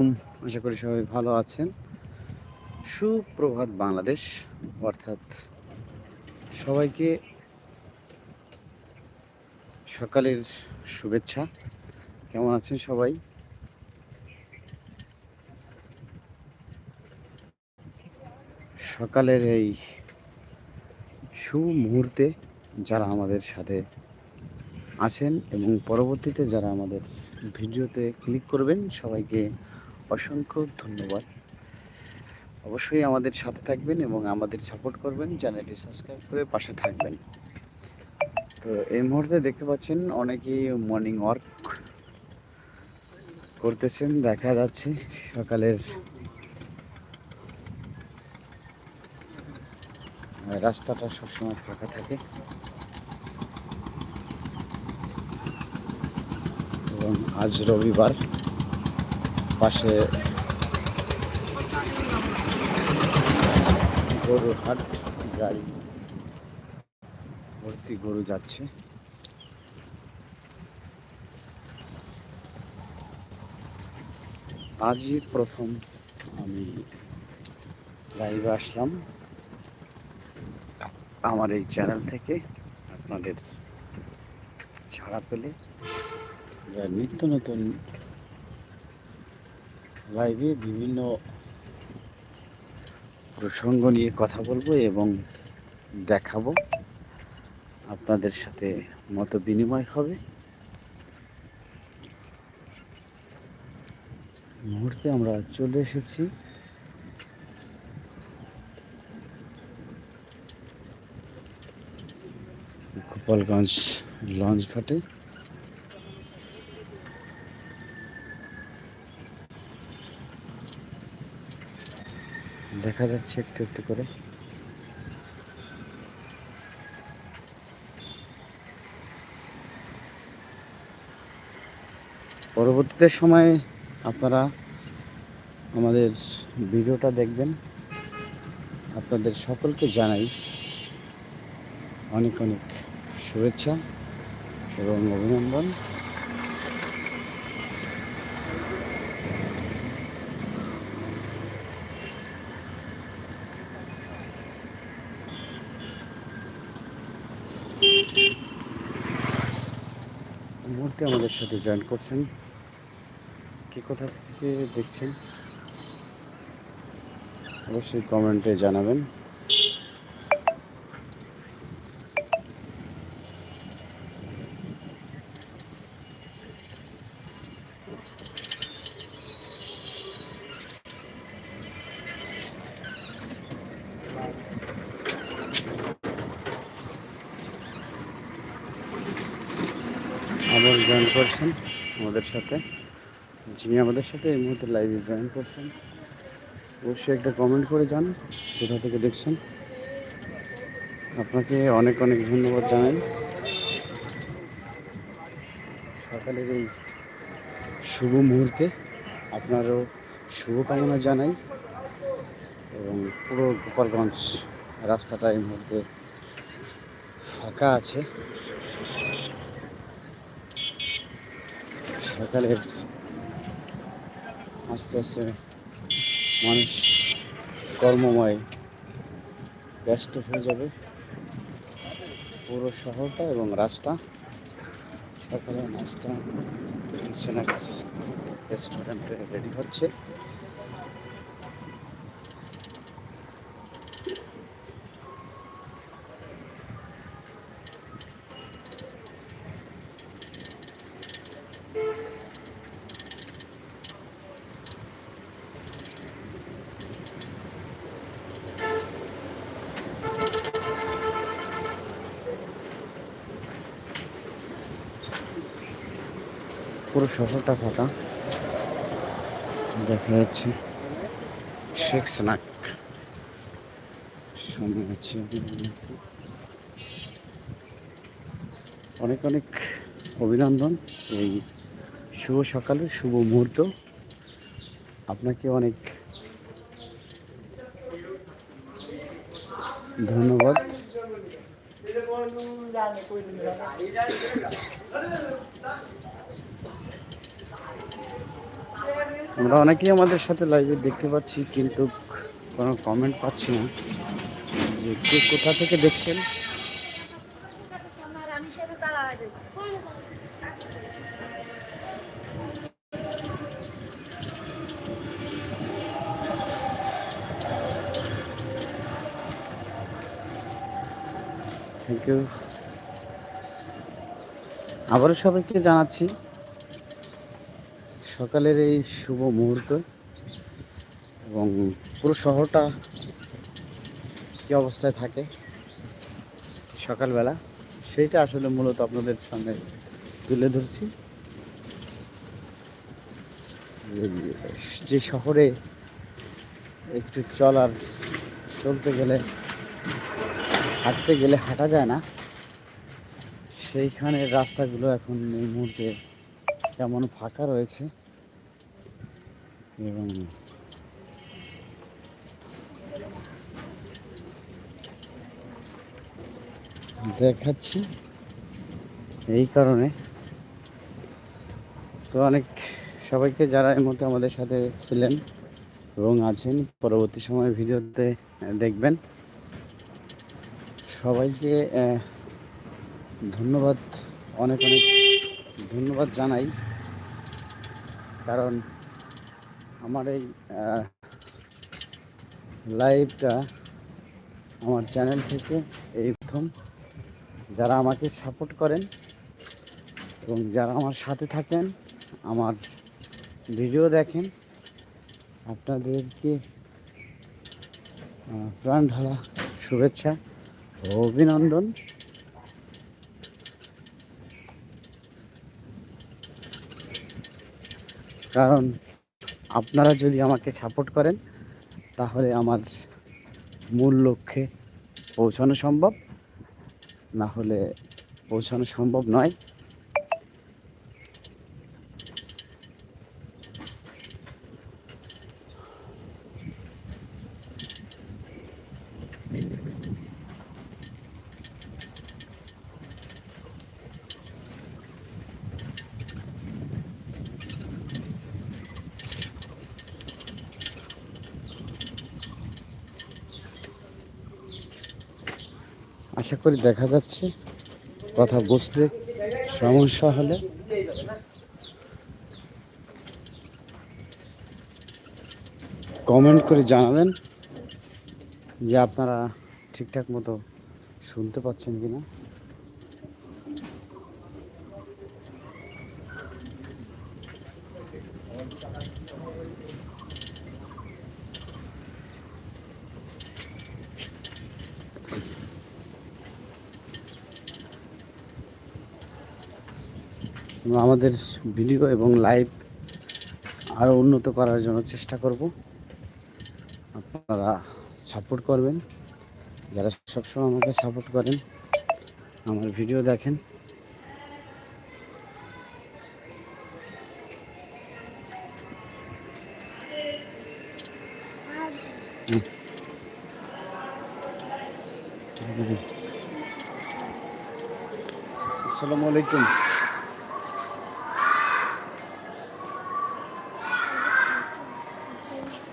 আশা করি সবাই ভালো আছেন। সুপ্রভাত বাংলাদেশ। অর্থাৎ সবাইকে সকালের শুভেচ্ছা। কেমন আছেন সবাই? সকালের এই সুমুহূর্তে যারা আমাদের সাথে আছেন এবং পরবর্তীতে যারা আমাদের ভিডিওতে ক্লিক করবেন, সবাইকে অসংখ্য ধন্যবাদ। অবশ্যই আমাদের সাথে থাকবেন এবং আমাদের সাপোর্ট করবেন, চ্যানেলটি সাবস্ক্রাইব করে পাশে থাকবেন। তো এই মুহূর্তে দেখতে পাচ্ছেন অনেকেই মর্নিং ওয়ার্ক করতেছেন, দেখা যাচ্ছে সকালের রাস্তাটা সবসময় ফাঁকা থাকে। এবং আজ রবিবার পাশে গরুর হাট গাড়ি ভর্তি গরু যাচ্ছে। আজই প্রথম আমি লাইভে আসলাম। আমার এই চ্যানেল থেকে আপনাদের ছাড়া পেলে নিত্য নতুন লাইভে বিভিন্ন প্রসঙ্গ নিয়ে কথা বলব এবং দেখাবো। আপনাদের সাথে মত বিনিময় হবে। মুহূর্তে আমরা চলে এসেছি। গোপালগঞ্জ লঞ্চ ঘাটে দেখা যাচ্ছে একটু একটু করে। পরবর্তীতে সময়ে আপনারা আমাদের ভিডিওটা দেখবেন। আপনাদের সকলকে জানাই অনেক অনেক শুভেচ্ছা এবং অভিনন্দন এই মুহূর্তে আমাদের সাথে জয়েন করছেন। কি কোথা থেকে দেখছেন? অবশ্যই কমেন্টে জানাবেন আবার জয়েন করছেন আমাদের সাথে। যিনি আমাদের সাথে এই মুহূর্তে লাইভে জয়েন করছেন, অবশ্যই একটা কমেন্ট করে যান, কোথা থেকে দেখছেন। আপনাকে অনেক অনেক ধন্যবাদ জানাই। সকালের এই শুভ মুহূর্তে আপনারও শুভকামনা জানাই এবং পুরো গোপালগঞ্জ রাস্তাটা এই মুহূর্তে ফাঁকা আছে। সকালের আস্তে আস্তে মানুষ কর্মময়, ব্যস্ত হয়ে যাবে। পুরো শহরটা এবং রাস্তা, সকালে নাস্তা স্ন্যাক্স, রেস্টুরেন্টে রেডি হচ্ছে। পুরো শহরটা ফাঁকা। দেখা যাচ্ছে শেখ স্নাক। সামনে আছে অনেক অনেক অভিনন্দন এই শুভ সকালে শুভ মুহূর্ত। আপনাকে অনেক ধন্যবাদ। আমরা অনেকেই আমাদের সাথে লাইভে দেখতে পাচ্ছি, কিন্তু কোনো কমেন্ট পাচ্ছি না। যে কে কোথা থেকে দেখছেন? থ্যাংক ইউ আবারও সবাইকে জানাচ্ছি সকালের এই শুভ মুহূর্ত এবং পুরো শহরটা কী অবস্থায় থাকে সকালবেলা, সেইটা আসলে মূলত আপনাদের সামনে তুলে ধরছি। যে শহরে একটু চলার চলতে গেলে, হাঁটতে গেলে হাঁটা যায় না, সেইখানের রাস্তাগুলো এখন এই মুহূর্তে কেমন ফাঁকা রয়েছে। এবং দেখাচ্ছি। এই কারণে। তো অনেক সবাইকে যারা এর মধ্যে আমাদের সাথে ছিলেন এবং আছেন, পরবর্তী সময় ভিডিওতে দেখবেন। সবাইকে ধন্যবাদ, অনেক অনেক ধন্যবাদ জানাই। কারণ আমার এই লাইভটা আমার চ্যানেল থেকে এই প্রথম। যারা আমাকে সাপোর্ট করেন এবং যারা আমার সাথে থাকেন, আমার ভিডিও দেখেন, আপনাদেরকে প্রাণ ঢালা শুভেচ্ছা ও অভিনন্দন। কারণ আপনারা যদি আমাকে সাপোর্ট করেন, তাহলে আমার মূল লক্ষ্যে পৌঁছানো সম্ভব। না হলে পৌঁছানো সম্ভব নয়। আশা করি দেখা যাচ্ছে। কথা বুঝতে সমস্যা হলে। কমেন্ট করে জানাবেন যে আপনারা ঠিকঠাক মতো শুনতে পাচ্ছেন কিনা। আমরা আমাদের ভিডিও এবং লাইভ আরও উন্নত করার জন্য চেষ্টা করব। আপনারা সাপোর্ট করবেন। যারা সবসময় আমাকে সাপোর্ট করেন, আমার ভিডিও দেখেন। আসসালামু আলাইকুম।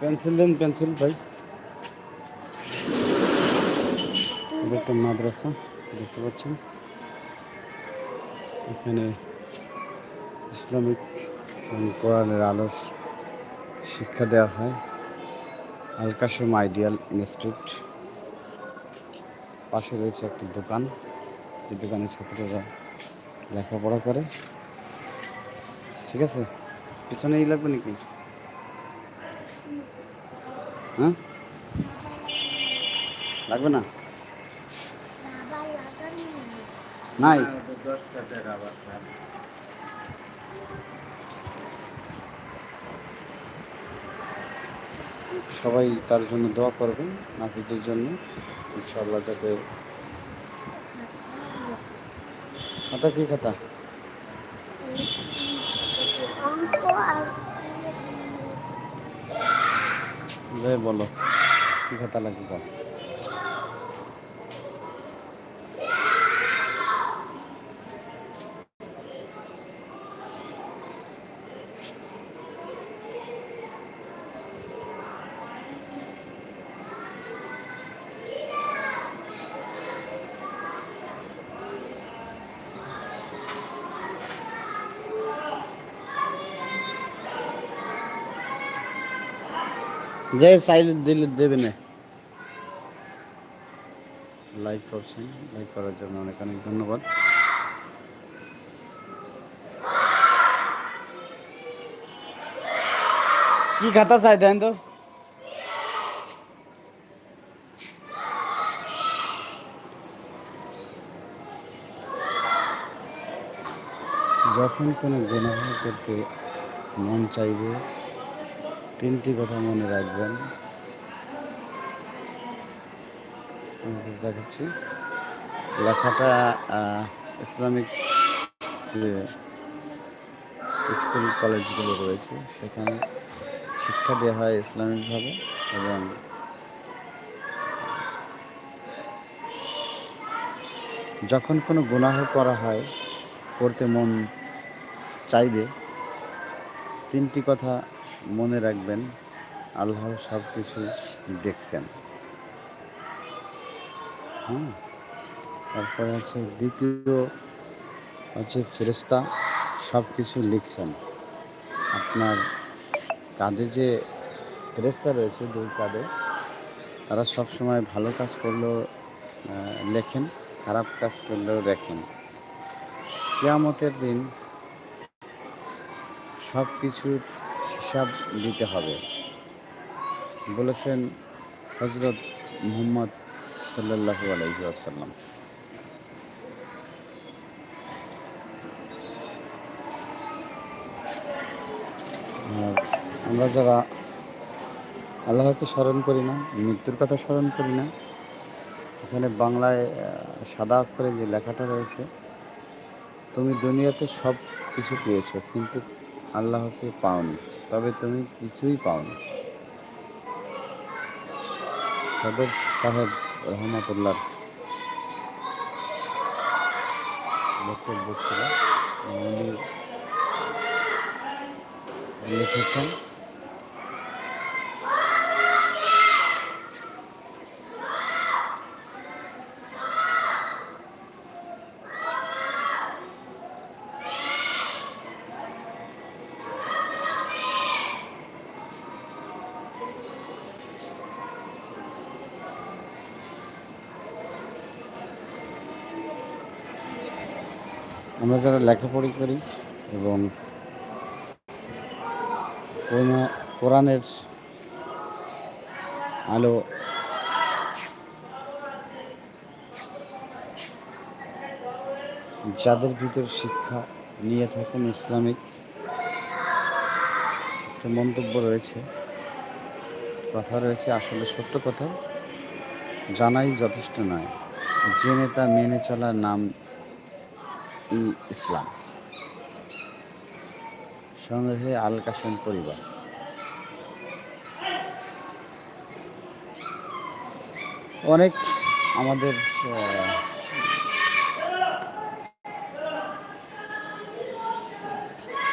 পেন্সিল দেন পেন্সিল ভাই। একটা মাদ্রাসা, দেখতে পাচ্ছেন? এখানে ইসলামিক কোরআনের আলোর শিক্ষা দেওয়া হয়। Al Kashem ideal institute. পাশে রয়েছে একটি দোকান। যে দোকানে ছাত্ররা লেখাপড়া করে। ঠিক আছে? পিছনেই লাগবে নাকি? হ্যাঁ? লাগবে না? নাই। সবাই তার জন্য দোয়া করবেন নাফিজের জন্য। ইনশাআল্লাহ যাতে খাতা কি খাতা? বলো কি কথা লাগবে? যে চাইলে দিলে দেবে না। লাইক করছেন লাইক করার জন্য অনেক অনেক ধন্যবাদ। কি খাতা চাই দেন তো? যখন কোনো গুনাহ করতে মন চাইবে তিনটি কথা মনে রাখবেন। দেখাচ্ছি। লেখাটা ইসলামিক যে স্কুল, কলেজগুলো রয়েছে, সেখানে শিক্ষা দেওয়া হয় ইসলামিকভাবে এবং যখন কোনো গুনাহ করা হয় করতে মন চাইবে, তিনটি কথা মনে রাখবেন, আল্লাহ সব কিছু দেখছেন। হুম, তারপরে আছে দ্বিতীয় হচ্ছে ফেরেস্তা সব কিছু লিখছেন। আপনার কাঁধে যে ফেরেস্তা রয়েছে, দুই কাঁধে, তারা সব সময় ভালো কাজ করলেও লেখেন, খারাপ কাজ করলেও দেখেন কেয়ামতের দিন সব কিছুর হিসাব দিতে হবে। বলেছেন হজরত মুহাম্মদ সাল্লাল্লাহু আলাইহি আসাল্লাম আমরা যারা আল্লাহকে স্মরণ করি না, মৃত্যুর কথা স্মরণ করি না, এখানে বাংলায় সাদা অক্ষরে যে লেখাটা রয়েছে, তুমি দুনিয়াতে সব কিছু পেয়েছ, কিন্তু আল্লাহকে পাওনি। তবে তুমি কিছুই পাও না সদর সাহেব রহমতুল্লাহ বক্তব্য ছিল লিখেছেন আমরা যারা লেখাপড়ি করি এবং কোরআনের আলো যাদের ভিতর শিক্ষা নিয়ে থাকেন ইসলামিক একটা মন্তব্য রয়েছে, কথা রয়েছে, আসলে সত্য কথা, জানাই যথেষ্ট নয়। জেনে তা মেনে চলার নাম ই ইসলাম সংগ্রহে আল কাসেম পরিবার। অনেক আমাদের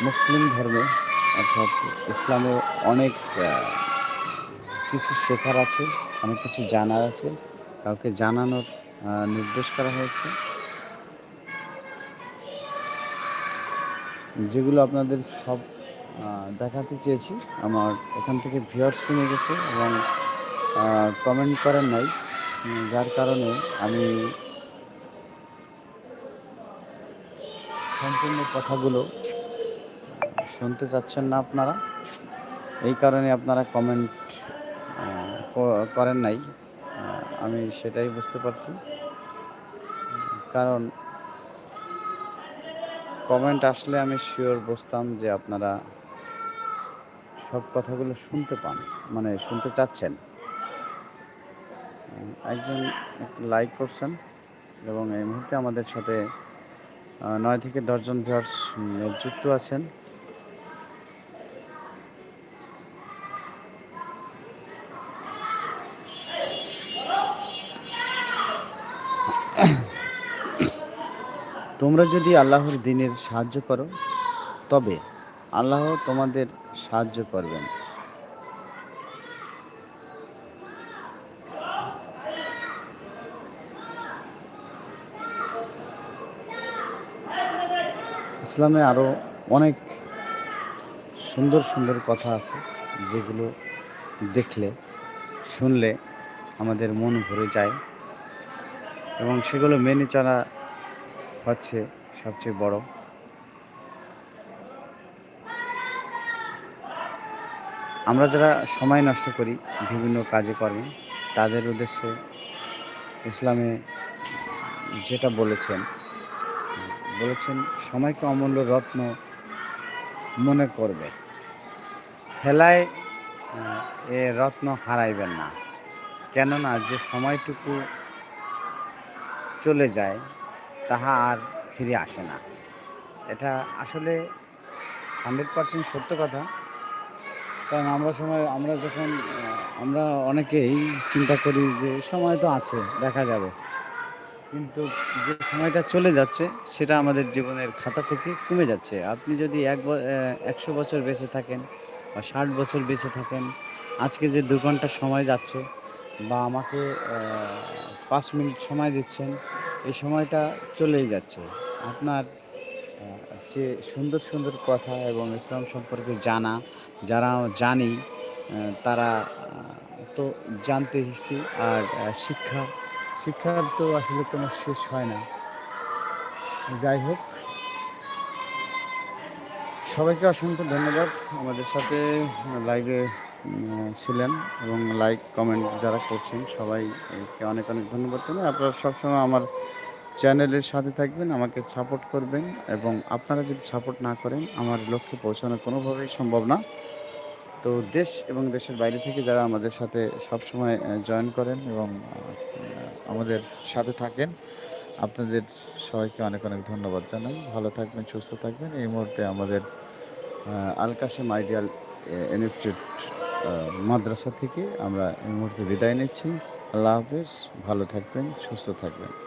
মুসলিম ধর্মে অর্থাৎ ইসলামে অনেক কিছু শেখার আছে, অনেক কিছু জানার আছে। কাউকে জানানোর নির্দেশ করা হয়েছে। যেগুলো আপনাদের সব দেখাতে চেয়েছি, আমার এখান থেকে ভিউয়ার্স কমে গেছে এবং কমেন্ট করেন নাই। যার কারণে আমি সম্পূর্ণ কথাগুলো শুনতে চাচ্ছেন না আপনারা। এই কারণে আপনারা কমেন্ট করেন নাই। আমি সেটাই বুঝতে পারছি। কারণ কমেন্ট আসলে আমি শিওর বুঝতাম যে আপনারা সব কথাগুলো শুনতে পান মানে শুনতে চাচ্ছেন। একজন লাইক করছেন এবং এই মুহূর্তে আমাদের সাথে নয় থেকে দশজন ভিউয়ার্স যুক্ত আছেন। তোমরা যদি আল্লাহর দিনের সাহায্য করো, তবে আল্লাহ তোমাদের সাহায্য করবেন। ইসলামে আরও অনেক সুন্দর সুন্দর কথা আছে, যেগুলো দেখলে, শুনলে আমাদের মন ভরে যায় এবং সেগুলো মেনে চলা হচ্ছে সবচেয়ে বড়। আমরা যারা সময় নষ্ট করি বিভিন্ন কাজে কর্মে, তাদের উদ্দেশ্যে ইসলামে যেটা বলেছেন বলেছেন, সময়কে অমূল্য রত্ন মনে করবে। হেলায় এ রত্ন হারাইবেন না। কেননা যে সময়টুকু চলে যায় তাহা আর ফিরে আসে না। এটা আসলে হান্ড্রেড পার্সেন্ট সত্য কথা। কারণ আমরা সময়, আমরা যখন আমরা অনেকেই চিন্তা করি যে সময় তো আছে, দেখা যাবে। কিন্তু যে সময়টা চলে যাচ্ছে, সেটা আমাদের জীবনের খাতা থেকে কমে যাচ্ছে। আপনি যদি এক একশো বছর বেঁচে থাকেন বা ষাট বছর বেঁচে থাকেন, আজকে যে দু ঘণ্টা সময় যাচ্ছে বা আমাকে পাঁচ মিনিট সময় দিচ্ছেন এই সময়টা চলেই যাচ্ছে। আপনার যে সুন্দর সুন্দর কথা এবং ইসলাম সম্পর্কে জানা যারা জানি তারা তো জানতেছি আর আহ, শিক্ষা শিক্ষার তো আসলে কোনো শেষ হয় না। যাই হোক সবাইকে অসংখ্য ধন্যবাদ আমাদের সাথে লাইভে ছিলেন এবং লাইক কমেন্ট যারা করছেন সবাইকে অনেক অনেক ধন্যবাদ জানাই। আপনারা সবসময় আমার চ্যানেলের সাথে থাকবেন আমাকে সাপোর্ট করবেন এবং আপনারা যদি সাপোর্ট না করেন আমার লক্ষ্যে পৌঁছানো কোনোভাবেই সম্ভব না। তো দেশ এবং দেশের বাইরে থেকে যারা আমাদের সাথে সবসময় জয়েন করেন এবং আমাদের সাথে থাকেন আপনাদের সবাইকে অনেক অনেক ধন্যবাদ জানাই। ভালো থাকবেন সুস্থ থাকবেন। এই মুহূর্তে আমাদের আহ, আল কাশেম আইডিয়াল ইনস্টিটিউট মাদ্রাসা থেকে আমরা এই মুহূর্তে বিদায় নিচ্ছি। আল্লাহ হাফেজ। ভালো থাকবেন সুস্থ থাকবেন।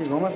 কি ঘুমাস